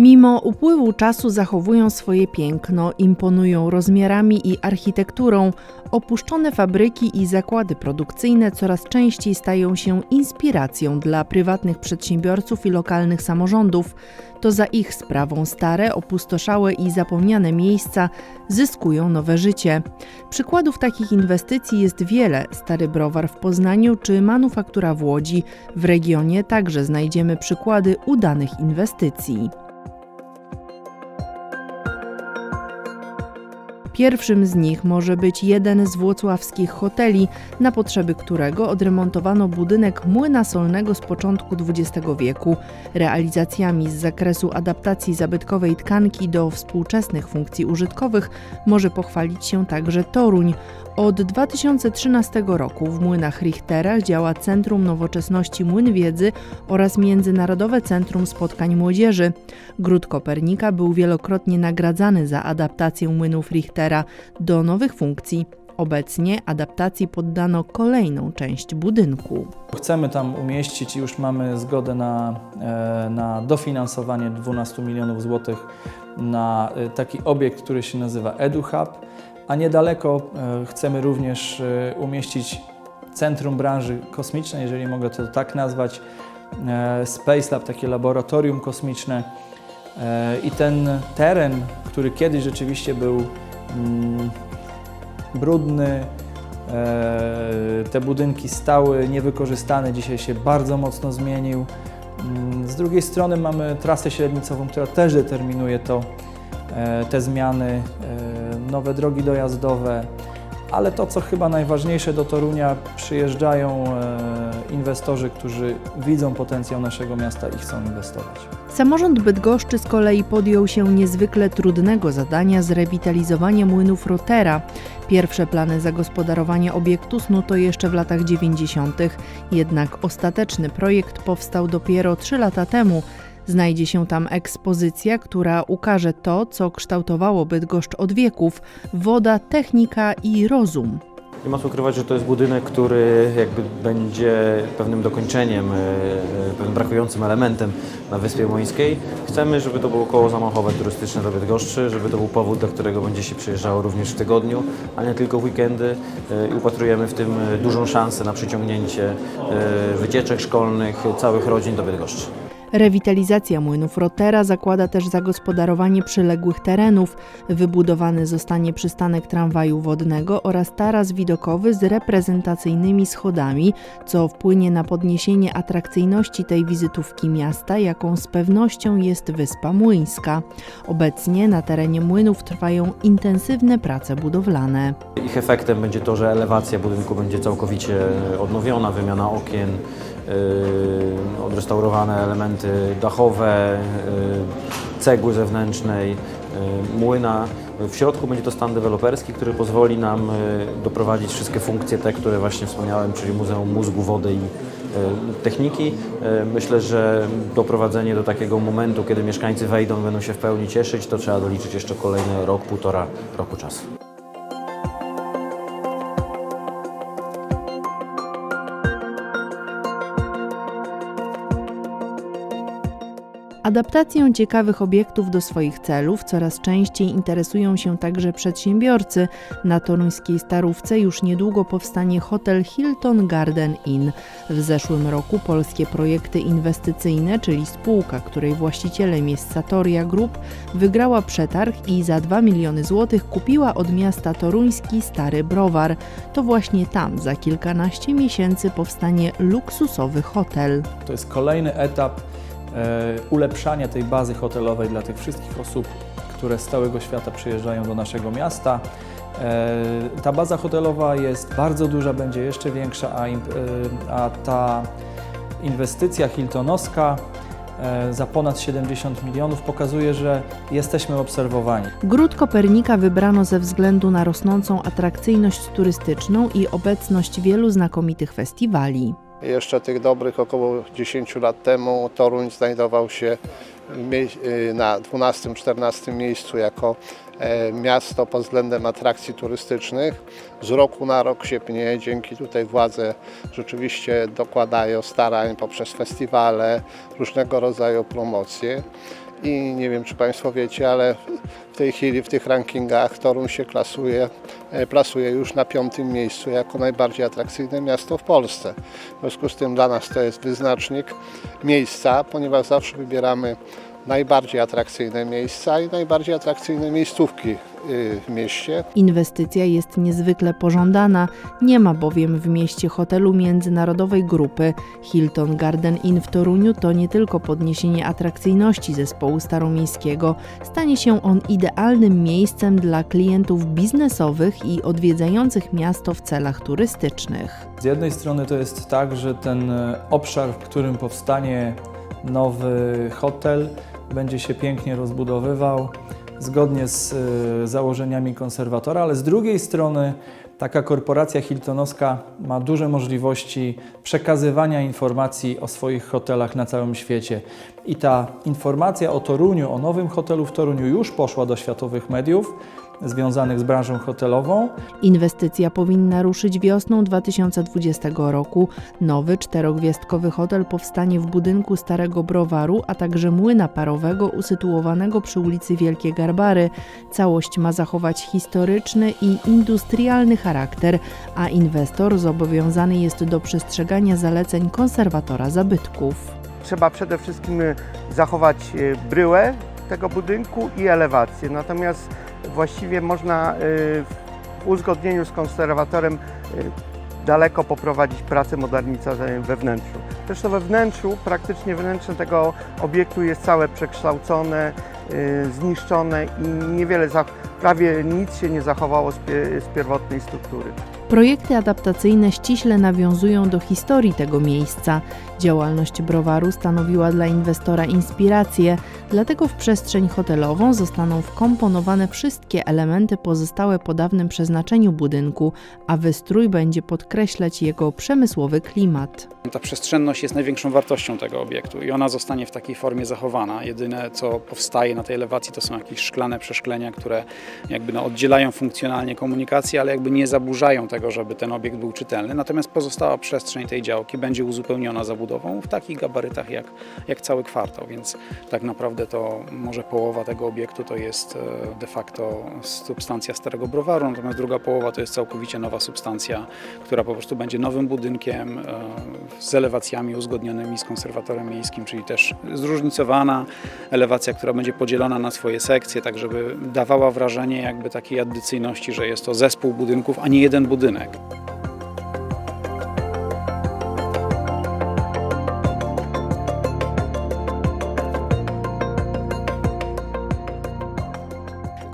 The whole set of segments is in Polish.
Mimo upływu czasu zachowują swoje piękno, imponują rozmiarami i architekturą. Opuszczone fabryki i zakłady produkcyjne coraz częściej stają się inspiracją dla prywatnych przedsiębiorców i lokalnych samorządów. To za ich sprawą stare, opustoszałe i zapomniane miejsca zyskują nowe życie. Przykładów takich inwestycji jest wiele. Stary browar w Poznaniu czy manufaktura w Łodzi. W regionie także znajdziemy przykłady udanych inwestycji. Pierwszym z nich może być jeden z włocławskich hoteli, na potrzeby którego odremontowano budynek młyna solnego z początku XX wieku. Realizacjami z zakresu adaptacji zabytkowej tkanki do współczesnych funkcji użytkowych może pochwalić się także Toruń. Od 2013 roku w Młynach Richterach działa Centrum Nowoczesności Młyn Wiedzy oraz Międzynarodowe Centrum Spotkań Młodzieży. Gród Kopernika był wielokrotnie nagradzany za adaptację młynów Richtera do nowych funkcji. Obecnie adaptacji poddano kolejną część budynku. Chcemy tam umieścić już mamy zgodę na, e, na dofinansowanie 12 milionów złotych na e, taki obiekt, który się nazywa EduHub, a niedaleko e, chcemy również umieścić Centrum Branży Kosmicznej, jeżeli mogę to tak nazwać, Space Lab, takie laboratorium kosmiczne. I ten teren, który kiedyś rzeczywiście był brudny, e, te budynki stały niewykorzystane, dzisiaj się bardzo mocno zmienił. Mm, Z drugiej strony mamy trasę średnicową, która też determinuje to, e, te zmiany, e, nowe drogi dojazdowe, ale to, co chyba najważniejsze do Torunia, przyjeżdżają inwestorzy, którzy widzą potencjał naszego miasta i chcą inwestować. Samorząd Bydgoszczy z kolei podjął się niezwykle trudnego zadania zrewitalizowania młynów Rotera. Pierwsze plany zagospodarowania obiektu snuto jeszcze w latach 90., jednak ostateczny projekt powstał dopiero 3 lata temu. Znajdzie się tam ekspozycja, która ukaże to, co kształtowało Bydgoszcz od wieków: woda, technika i rozum. Nie ma co ukrywać, że to jest budynek, który jakby będzie pewnym dokończeniem, e, e, pewnym brakującym elementem na Wyspie Młyńskiej. Chcemy, żeby to było koło zamachowe turystyczne do Bydgoszczy, żeby to był powód, dla którego będzie się przyjeżdżało również w tygodniu, a nie tylko w weekendy. E, I upatrujemy w tym dużą szansę na przyciągnięcie wycieczek szkolnych, całych rodzin do Bydgoszczy. Rewitalizacja młynów Rotera zakłada też zagospodarowanie przyległych terenów. Wybudowany zostanie przystanek tramwaju wodnego oraz taras widokowy z reprezentacyjnymi schodami, co wpłynie na podniesienie atrakcyjności tej wizytówki miasta, jaką z pewnością jest Wyspa Młyńska. Obecnie na terenie młynów trwają intensywne prace budowlane. Ich efektem będzie to, że elewacja budynku będzie całkowicie odnowiona, wymiana okien, odrestaurowane elementy dachowe, yy, cegły zewnętrznej, yy, młyna. W środku będzie to stan deweloperski, który pozwoli nam yy, doprowadzić wszystkie funkcje te, które właśnie wspomniałem, czyli Muzeum Mózgu, Wody i yy, Techniki. Yy, Myślę, że doprowadzenie do takiego momentu, kiedy mieszkańcy wejdą będą się w pełni cieszyć, to trzeba doliczyć jeszcze kolejny rok, półtora roku czasu. Adaptacją ciekawych obiektów do swoich celów coraz częściej interesują się także przedsiębiorcy. Na toruńskiej Starówce już niedługo powstanie hotel Hilton Garden Inn. W zeszłym roku polskie projekty inwestycyjne, czyli spółka, której właścicielem jest Satoria Group, wygrała przetarg i za 2 miliony złotych kupiła od miasta toruński Stary Browar. To właśnie tam za kilkanaście miesięcy powstanie luksusowy hotel. To jest kolejny etap e, ulepszania tej bazy hotelowej dla tych wszystkich osób, które z całego świata przyjeżdżają do naszego miasta. E, ta baza hotelowa jest bardzo duża, będzie jeszcze większa, a, e, a ta inwestycja Hiltonowska za ponad 70 milionów pokazuje, że jesteśmy obserwowani. Gród Kopernika wybrano ze względu na rosnącą atrakcyjność turystyczną i obecność wielu znakomitych festiwali. Jeszcze tych dobrych około 10 lat temu Toruń znajdował się y, na 12-14 miejscu jako e, miasto pod względem atrakcji turystycznych. Z roku na rok się pnie, dzięki tutaj władze rzeczywiście dokładają starań poprzez festiwale, różnego rodzaju promocje. I nie wiem, czy Państwo wiecie, ale w tej chwili w tych rankingach Toruń się klasuje, e, plasuje już na piątym miejscu jako najbardziej atrakcyjne miasto w Polsce. W związku z tym dla nas to jest wyznacznik miejsca, ponieważ zawsze wybieramy najbardziej atrakcyjne miejsca i najbardziej atrakcyjne miejscówki y, w mieście. Inwestycja jest niezwykle pożądana, nie ma bowiem w mieście hotelu międzynarodowej grupy. Hilton Garden Inn w Toruniu to nie tylko podniesienie atrakcyjności zespołu staromiejskiego, stanie się on idealnym miejscem dla klientów biznesowych i odwiedzających miasto w celach turystycznych. Z jednej strony to jest tak, że ten e, obszar, w którym powstanie nowy hotel, będzie się pięknie rozbudowywał zgodnie z e, założeniami konserwatora, ale z drugiej strony taka korporacja hiltonowska ma duże możliwości przekazywania informacji o swoich hotelach na całym świecie. I ta informacja o Toruniu, o nowym hotelu w Toruniu już poszła do światowych mediów związanych z branżą hotelową. Inwestycja powinna ruszyć wiosną 2020 roku. Nowy czterogwiazdkowy hotel powstanie w budynku Starego Browaru, a także młyna parowego usytuowanego przy ulicy Wielkie Garbary. Całość ma zachować historyczny i industrialny charakter, a inwestor zobowiązany jest do przestrzegania zaleceń konserwatora zabytków. trzeba przede wszystkim zachować y, bryłę tego budynku i elewację. Natomiast właściwie można y, w uzgodnieniu z konserwatorem y, daleko poprowadzić pracę modernizacyjną we wnętrzu. Zresztą we wnętrzu, praktycznie wnętrze tego obiektu jest całe przekształcone, y, zniszczone i niewiele, prawie nic się nie zachowało z pierwotnej struktury. Projekty adaptacyjne ściśle nawiązują do historii tego miejsca. Działalność browaru stanowiła dla inwestora inspirację, dlatego w przestrzeń hotelową zostaną wkomponowane wszystkie elementy pozostałe po dawnym przeznaczeniu budynku, a wystrój będzie podkreślać jego przemysłowy klimat. Ta przestrzenność jest największą wartością tego obiektu i ona zostanie w takiej formie zachowana. Jedyne co powstaje na tej elewacji to są jakieś szklane przeszklenia, które jakby no oddzielają funkcjonalnie komunikację, ale jakby nie zaburzają tego, żeby ten obiekt był czytelny. Natomiast pozostała przestrzeń tej działki będzie uzupełniona zabudową w takich gabarytach jak, jak cały kwartał, więc tak naprawdę to może połowa tego obiektu to jest e, de facto substancja starego browaru, natomiast druga połowa to jest całkowicie nowa substancja, która po prostu będzie nowym budynkiem e, z elewacjami uzgodnionymi z konserwatorem miejskim, czyli też zróżnicowana elewacja, która będzie podzielona na swoje sekcje, tak żeby dawała wrażenie jakby takiej addycyjności, że jest to zespół budynków, a nie jeden budynek. budynek.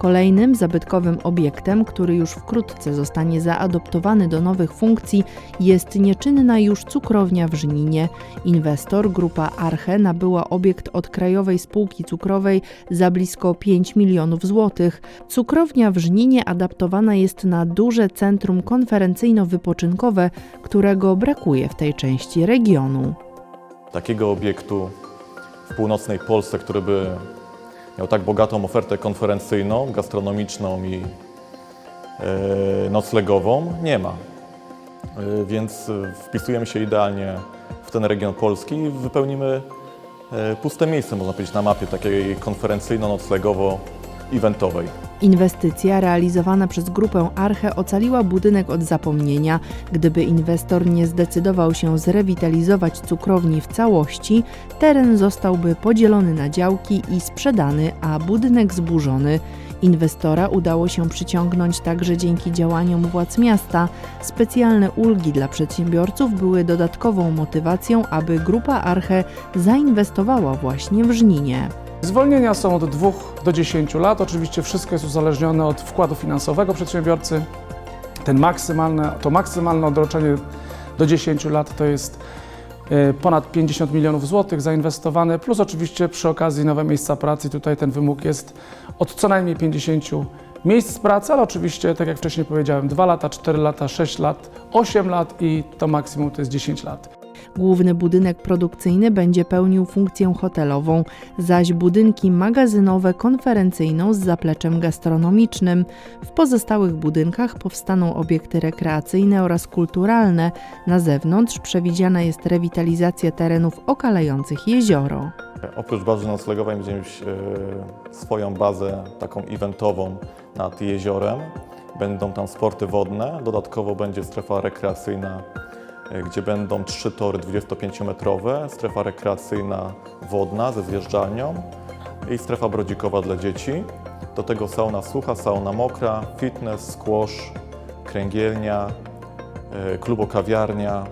Kolejnym zabytkowym obiektem, który już wkrótce zostanie zaadoptowany do nowych funkcji, jest nieczynna już cukrownia w Żninie. Inwestor, grupa Arche, nabyła obiekt od Krajowej Spółki Cukrowej za blisko 5 milionów złotych. Cukrownia w Żninie adaptowana jest na duże centrum konferencyjno-wypoczynkowe, którego brakuje w tej części regionu. takiego obiektu w północnej Polsce, który by miał tak bogatą ofertę konferencyjną, gastronomiczną i e, noclegową, nie ma. E, więc e, wpisujemy się idealnie w ten region Polski i wypełnimy puste miejsce, można powiedzieć, na mapie takiej konferencyjno-noclegowo-eventowej. Inwestycja realizowana przez grupę Arche ocaliła budynek od zapomnienia. Gdyby inwestor nie zdecydował się zrewitalizować cukrowni w całości, teren zostałby podzielony na działki i sprzedany, a budynek zburzony. Inwestora udało się przyciągnąć także dzięki działaniom władz miasta. Specjalne ulgi dla przedsiębiorców były dodatkową motywacją, aby grupa Arche zainwestowała właśnie w Żninie. Zwolnienia są od 2 do 10 lat. Oczywiście wszystko jest uzależnione od wkładu finansowego przedsiębiorcy. Ten maksymalne, to maksymalne odroczenie do 10 lat to jest e, ponad 50 milionów złotych zainwestowane, plus oczywiście przy okazji nowe miejsca pracy. Tutaj ten wymóg jest od co najmniej 50 miejsc pracy, ale oczywiście, tak jak wcześniej powiedziałem, 2 lata, 4 lata, 6 lat, 8 lat i to maksimum to jest 10 lat. Główny budynek produkcyjny będzie pełnił funkcję hotelową, zaś budynki magazynowe konferencyjną z zapleczem gastronomicznym. W pozostałych budynkach powstaną obiekty rekreacyjne oraz kulturalne. Na zewnątrz przewidziana jest rewitalizacja terenów okalających jezioro. Oprócz bazy noclegowej będziemy mieć e, swoją bazę taką eventową nad jeziorem. Będą tam sporty wodne, dodatkowo będzie strefa rekreacyjna, gdzie będą trzy tory 25-metrowe, strefa rekreacyjna wodna ze zjeżdżalnią i strefa brodzikowa dla dzieci. Do tego sauna sucha, sauna mokra, fitness, squash, kręgielnia, e, klubo-kawiarnia,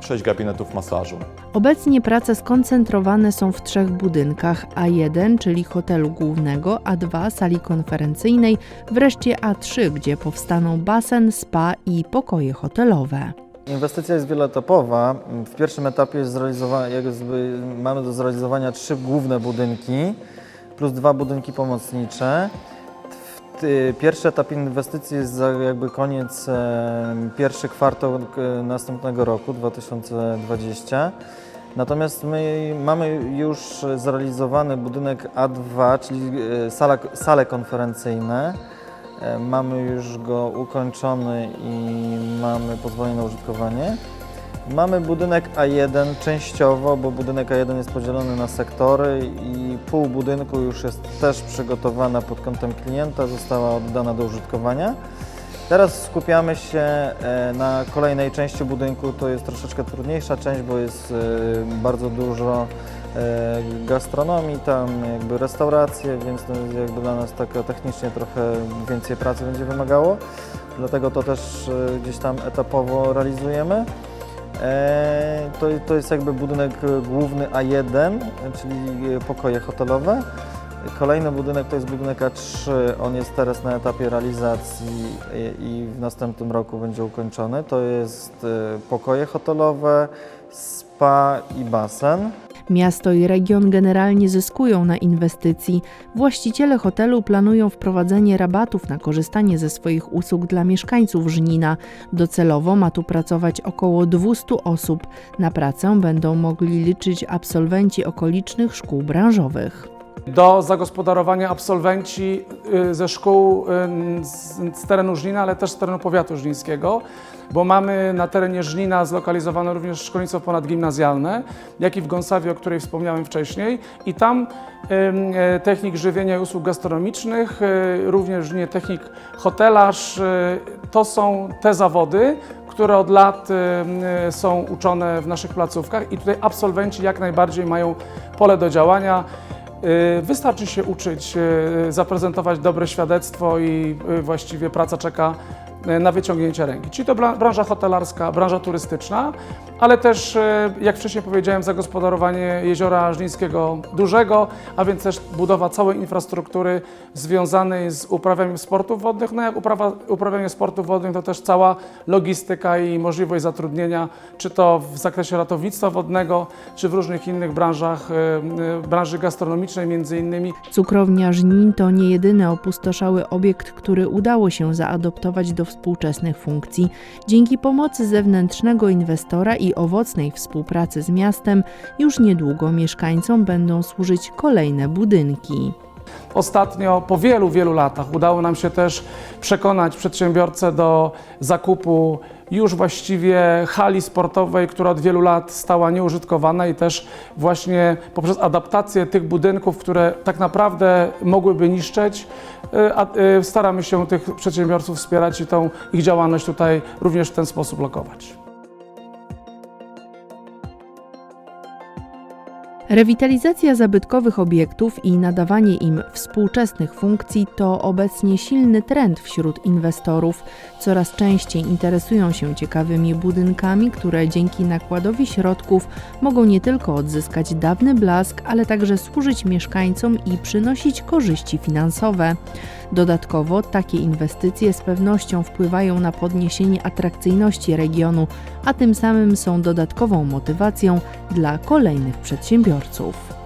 sześć gabinetów masażu. Obecnie prace skoncentrowane są w trzech budynkach: A1, czyli hotelu głównego, A2 sali konferencyjnej, wreszcie A3, gdzie powstaną basen, spa i pokoje hotelowe. Inwestycja jest wieloetapowa. W pierwszym etapie jest jakby mamy do zrealizowania trzy główne budynki plus dwa budynki pomocnicze. Pierwszy etap inwestycji jest jakby koniec pierwszy kwartał e, następnego roku 2020. Natomiast my mamy już zrealizowany budynek A2, czyli e, sala, sale konferencyjne. E, Mamy już go ukończony i mamy pozwolenie na użytkowanie. Mamy budynek A1 częściowo, bo budynek A1 jest podzielony na sektory i pół budynku już jest też przygotowana pod kątem klienta, została oddana do użytkowania. Teraz skupiamy się e, na kolejnej części budynku, to jest troszeczkę trudniejsza część, bo jest e, bardzo dużo gastronomii, tam jakby restauracje, więc to jest jakby dla nas tak technicznie trochę więcej pracy będzie wymagało. Dlatego to też e, gdzieś tam etapowo realizujemy. E, To, to jest jakby budynek główny A1, czyli e, pokoje hotelowe. Kolejny budynek to jest budynek A3, on jest teraz na etapie realizacji i, w następnym roku będzie ukończony. To jest e, pokoje hotelowe, spa i basen. Miasto i region generalnie zyskują na inwestycji. Właściciele hotelu planują wprowadzenie rabatów na korzystanie ze swoich usług dla mieszkańców Żnina. Docelowo ma tu pracować około 200 osób. Na pracę będą mogli liczyć absolwenci okolicznych szkół branżowych. do zagospodarowania absolwenci y, ze szkół y, z, z terenu Żnina, ale też z terenu powiatu żnińskiego, bo mamy na terenie Żnina zlokalizowane również szkolnictwo ponadgimnazjalne, jak i w Gąsawie, o której wspomniałem wcześniej i tam e, technik żywienia i usług gastronomicznych, y, również Żninie technik hotelarz, y, to są te zawody, które od lat są uczone w naszych placówkach i tutaj absolwenci jak najbardziej mają pole do działania. Wystarczy się uczyć, zaprezentować dobre świadectwo i właściwie praca czeka na wyciągnięcie ręki. Czyli to bra- branża hotelarska, branża turystyczna, ale też, y, jak wcześniej powiedziałem, zagospodarowanie jeziora Żnińskiego dużego, a więc też budowa całej infrastruktury związanej z uprawianiem sportów wodnych. No jak uprawa, uprawianie sportów wodnych to też cała logistyka i możliwość zatrudnienia, czy to w zakresie ratownictwa wodnego, czy w różnych innych branżach, y, branży gastronomicznej między innymi. Cukrownia Żnin to nie jedyny opustoszały obiekt, który udało się zaadoptować do współczesnych funkcji. Dzięki pomocy zewnętrznego inwestora i owocnej współpracy z miastem, już niedługo mieszkańcom będą służyć kolejne budynki. Ostatnio, po wielu, wielu latach, udało nam się też przekonać przedsiębiorcę do zakupu już właściwie hali sportowej, która od wielu lat stała nieużytkowana i też właśnie poprzez adaptację tych budynków, które tak naprawdę mogłyby niszczeć, a- y, staramy się tych przedsiębiorców wspierać i tą ich działalność tutaj również w ten sposób lokować. Rewitalizacja zabytkowych obiektów i nadawanie im współczesnych funkcji to obecnie silny trend wśród inwestorów. Coraz częściej interesują się ciekawymi budynkami, które dzięki nakładowi środków mogą nie tylko odzyskać dawny blask, ale także służyć mieszkańcom i przynosić korzyści finansowe. Dodatkowo takie inwestycje z pewnością wpływają na podniesienie atrakcyjności regionu, a tym samym są dodatkową motywacją dla kolejnych przedsiębiorców. Düsseldorf.